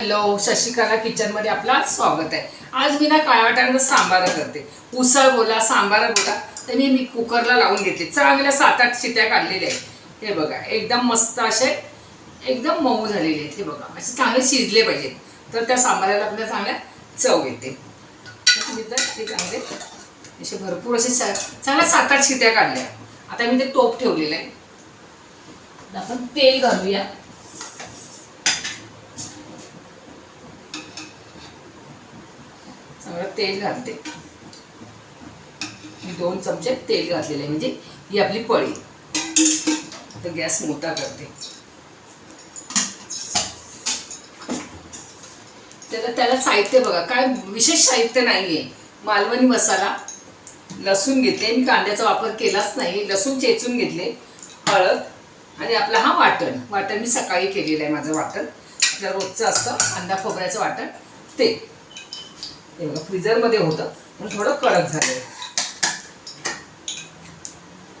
Hello Shashikala किचनमध्ये आपला स्वागत आहे. आज मी ना काळ्या वाटाण्याचा सांबार करते. उसळ बोला सांबार बोला. तर मी मी कुकरला लावून घेतले. चांगल्या सात आठ शिट्या काढलेल्या आहेत. हे बघा एकदम मस्त असे एकदम मऊ झालेले आहेत. हे बघा असे चांगले शिजले पाहिजेत. तर त्या सांबाराला आपल्याला चांगल्या चव येते. ते चांगले असे भरपूर असे चांगल्या सात आठ शिट्या काढल्या. आता मी ते टोप ठेवलेलं आहे. आपण तेल घालूया. चांगलं तेल घालते. मी दोन चमचे तेल घातलेले म्हणजे ही आपली पळी. तर गॅस मोठा करते. त्याला त्याला साहित्य बघा काय विशेष साहित्य नाही आहे मालवणी मसाला लसूण घेतले मी कांद्याचा वापर केलाच नाही लसूण चेचून घेतले हळद आणि आपला हा वाटण. वाटण मी सकाळी केलेलं आहे माझं वाटण. जर रोजचं असतं अंदा खोबऱ्याचं वाटण ते. हे बघा फ्रीजरमध्ये होतं. पण थोडं कडक झालं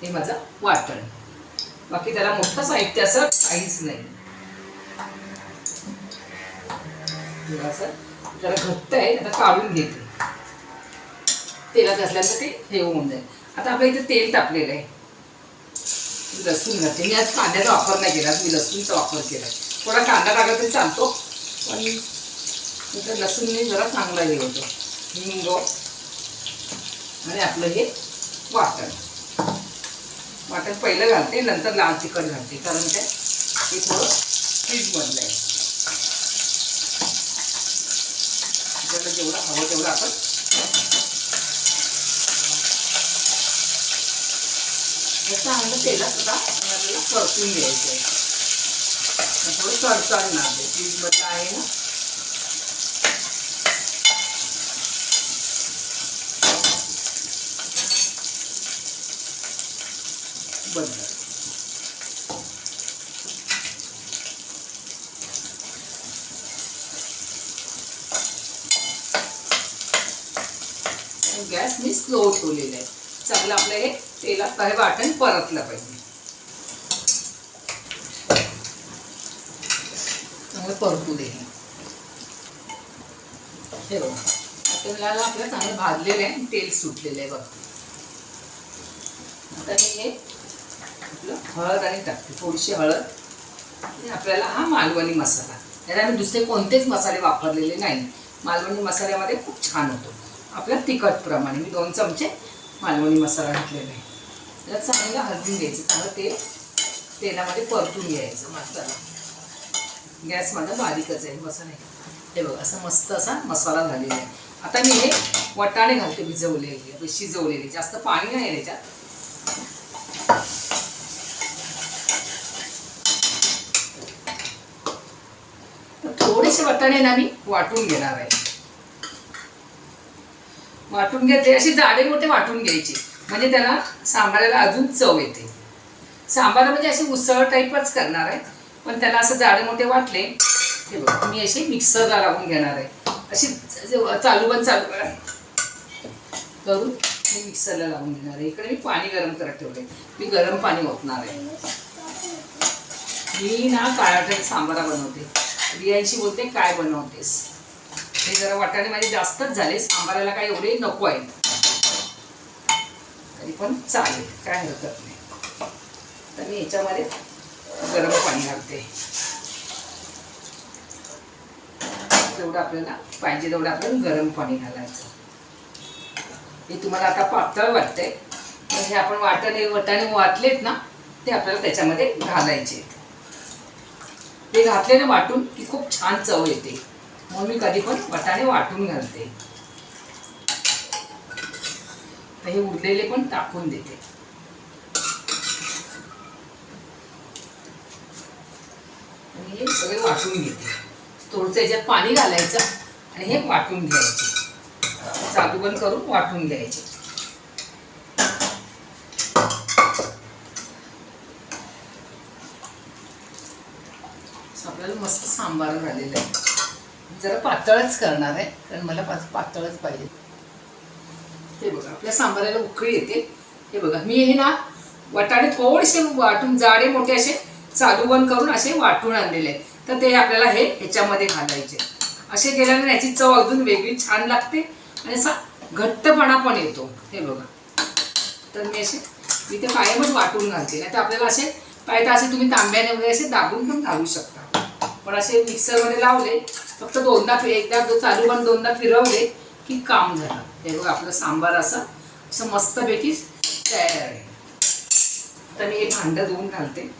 हे माझं वाटण. बाकी त्याला मोठं साहित्य असं काहीच नाही. हे असं जरा घट्ट आहे आता काढून घेते. तेलात घातल्यानंतर ते हे होऊन जाईल. आता आपल्या इथे तेल तापलेलं आहे. लसूण घातले मी आज कांद्याचा वापर नाही केला. मी लसूणचा वापर केला थोडा कांदा टाकला तरी चालतो. पण नंतर लसूणने जरा चांगला हे होतो. हिंग आणि आपलं हे वाटण. वाटण पहिलं घालते नंतर लाल तिखट घालते कारण ते हे थोडं फ्रीजमधलं आहे. आपल्याला जेवढं हवं तेवढं आपण चांगलं तेलात सुद्धा आपल्याला परतून घ्यायचं आहे. थोडं तडतडणार ते फ्रीजमधलं आहे ना? बंद. गॅस मी स्लो ठेवलेला आहे. चांगलं आपलं हे तेलात काही वाटण परतलं पाहिजे. चांगलं परतू दे हे. बघा. आता मला आपलं चांगलं भाजलेलं आहे तेल सुटलेलं आहे बघा. आता मी हे आपलं हळद आणि टाकते थोडीशी हळद. आणि आपल्याला हा मालवणी मसाला. त्याला आम्ही दुसरे कोणतेच मसाले वापरलेले नाही. मालवणी मसाल्यामध्ये खूप छान होतो. आपल्या तिखटप्रमाणे. मी दोन चमचे मालवणी मसाला घातलेला आहे. त्याला चांगलं हलवून घ्यायचं. चांगलं तेल तेलामध्ये परतून घ्यायचं मसाला. गॅस माझा बारीकच आहे. मसाला हे बघा असा मस्त असा मसाला झालेला आहे. आता मी हे वटाणे घालते भिजवलेले शिजवलेले. जास्त पाणी नाही आहे थोडेसे वटाणे ना मी वाटून घेणार आहे. वाटून घेते असे जाडे मोठे वाटून घ्यायचे. म्हणजे त्याला सांबाराला अजून चव येते. सांबार म्हणजे असे उसळ टाईपच करणार आहे. पण त्याला असं जाडे मोठे वाटले हे बघ मी असे मिक्सरला लावून घेणार आहे. अशी चालू पण चालू करून मी मिक्सरला लावून घेणार आहे. इकडे मी पाणी गरम करत ठेवले मी गरम पाणी ओतणार आहे. मी ना काळाटे सांबारा बनवते. रियांशी बोलते काय बनवतेस? हे जरा वाटाणे माझे जास्तच झाले सांबाराला काय एवढे नको आहेत. तरी पण चालेल काय हरकत नाही. तर मी याच्यामध्ये गरम पाणी घालते. जेवढं आपल्याला पाहिजे तेवढं आपण गरम पाणी घालायचं. हे तुम्हाला आता पातळ वाटतंय हे आपण वाटाणे वटाणे वाटलेत ना ते आपल्याला त्याच्यामध्ये घालायचे. ते घातलेले वाटून की खूप छान चव येते. म्हणून मी कधी पण वटाणे वाटून घालते. हे उरलेले पण टाकून देते. आणि हे सगळे वाटून घेते. थोडंसं याच्यात पाणी घालायचं आणि हे वाटून घ्यायचे. चालू बंद करून वाटून घ्यायचे असं आपल्याला मस्त सांबार झालेलं आहे. जरा पातळच करणार आहे कारण मला पाच पातळच पाहिजे. हे बघा आपल्या सांबाराला उकळी येते. हे बघा मी हे ना वटाणे थोडेसे वाटून जाडे मोठे असे चालू बंद करून असे वाटून आणलेले आहेत. तर ते आपल्याला हे ह्याच्यामध्ये घालायचे. असे केल्याने याची चव अजून वेगळी छान लागते आणि असा घट्टपणा पण येतो. हे बघा. तर मी असे मी ते कायमच वाटून घालते. नाही तर आपल्याला असे पाहिजे तर असे तुम्ही तांब्याने वगैरे असे दाबून पण घालू शकता. पण असे मिक्सरमध्ये लावले फक्त दोनदा एकदा दो- चालू पण दोनदा फिरवले की काम झालं. हे बघ आपलं सांबार असं असं मस्तपैकी तयार आहे. तर मी हे भांडं धुवून घालते.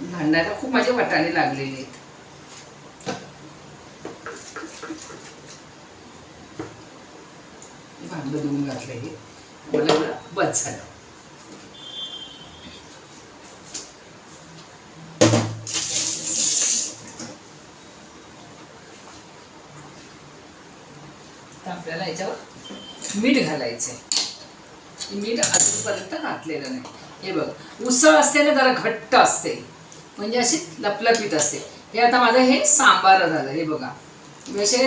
भांडायला खूप माझे वटाणे लागलेले आहेत. भांडं धुवून घातलं हे. मला बस झालं. आपल्याला याच्यावर मीठ घालायचं आहे मीठ अजूनपर्यंत घातलेलं नाही. हे बघ उसळ असते ना जरा घट्ट असते. म्हणजे अशी लपलपीत असते. हे आता माझं हे सांबार झालं हे बघा. असे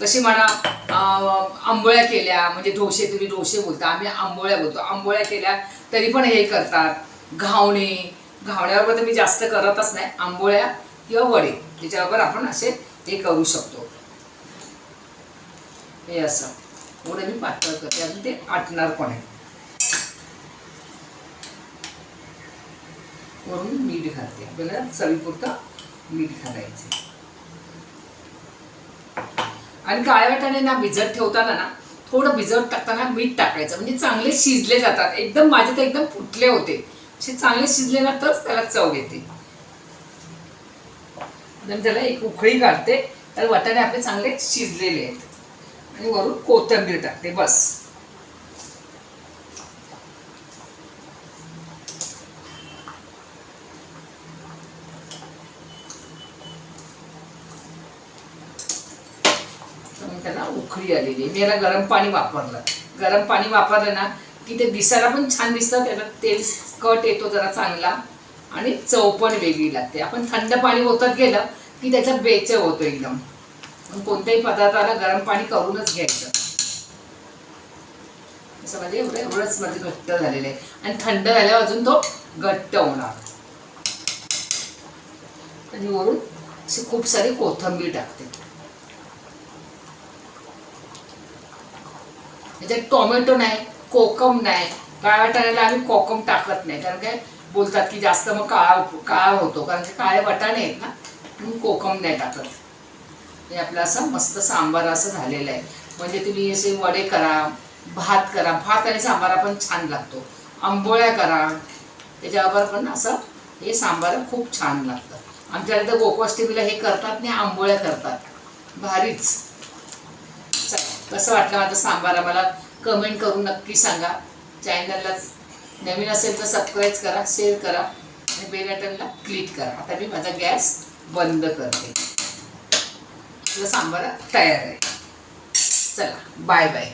कशी म्हणा आंबोळ्या केल्या म्हणजे डोसे तुम्ही डोसे बोलता आम्ही आंबोळ्या बोलतो. आंबोळ्या केल्या तरी पण हे करतात. घावणे घावण्यावर तर मी जास्त करतच नाही. आंबोळ्या किंवा वडे त्याच्याबरोबर आपण असे हे करू शकतो. हे असं. एवढं मी पातळ करते. अजून ते आटणार पण आहे. वरून मीठ घालते. आपल्याला चवीपुरतं मीठ घालायचं आणि काळ्या वाटाणे ना भिजत ठेवताना ना थोडं भिजत टाकताना मीठ टाकायचं. म्हणजे चांगले शिजले जातात. एकदम माझे तर एकदम फुटले होते. असे चांगले शिजले ना तरच त्याला चव येते. त्याला एक उकळी काढते तर वाटाणे आपले चांगले शिजलेले आहेत. आणि वरून कोथिंबीर टाकते बस त्याला उकळी आलेली मी याला गरम पाणी वापरलं गरम पाणी वापरलं ना की ते दिसायला पण छान दिसतं त्याला तेल कट येतो जरा चांगला आणि चव पण वेगळी लागते आपण थंड पाणी ओतत गेलं की त्याचा बेचव होतो एकदम कोणत्याही पदार्थाला गरम पाणी करूनच घ्यायचं. असं म्हणजे एवढं एवढंच म्हणजे घट्ट झालेलं आहे. आणि थंड झाल्यावर अजून तो घट्ट होणार. आणि वरून अशी खूप सारी कोथिंबीर टाकते. त्याच्यात टोमॅटो नाही कोकम नाही. काळ्या वाटाण्याला आम्ही कोकम टाकत नाही. कारण काय? बोलतात की जास्त मग काळा काळा होतो. कारण ते काळे वाटाणे आहेत ना म्हणून कोकम नाही टाकत. हे आपलं असं मस्त सांबार असं झालेलं आहे. म्हणजे तुम्ही असे वडे करा भात करा. भात आणि सांबार पण छान लागतो. आंबोळ्या करा. त्याच्यावर पण असं हे सांबार खूप छान लागतं. आमच्याकडे तर गोकुष्टमीला हे करतात नाही आंबोळ्या करतात. भारीच. कसं वाटलं माझं सांबार मला कमेंट करून नक्की सांगा. चॅनलला नवीन असेल तर सबस्क्राईब करा शेअर करा आणि बेल आयटनला क्लिक करा. आता मी माझा गॅस बंद करते. आपलं सांबार तयार आहे. चला बाय बाय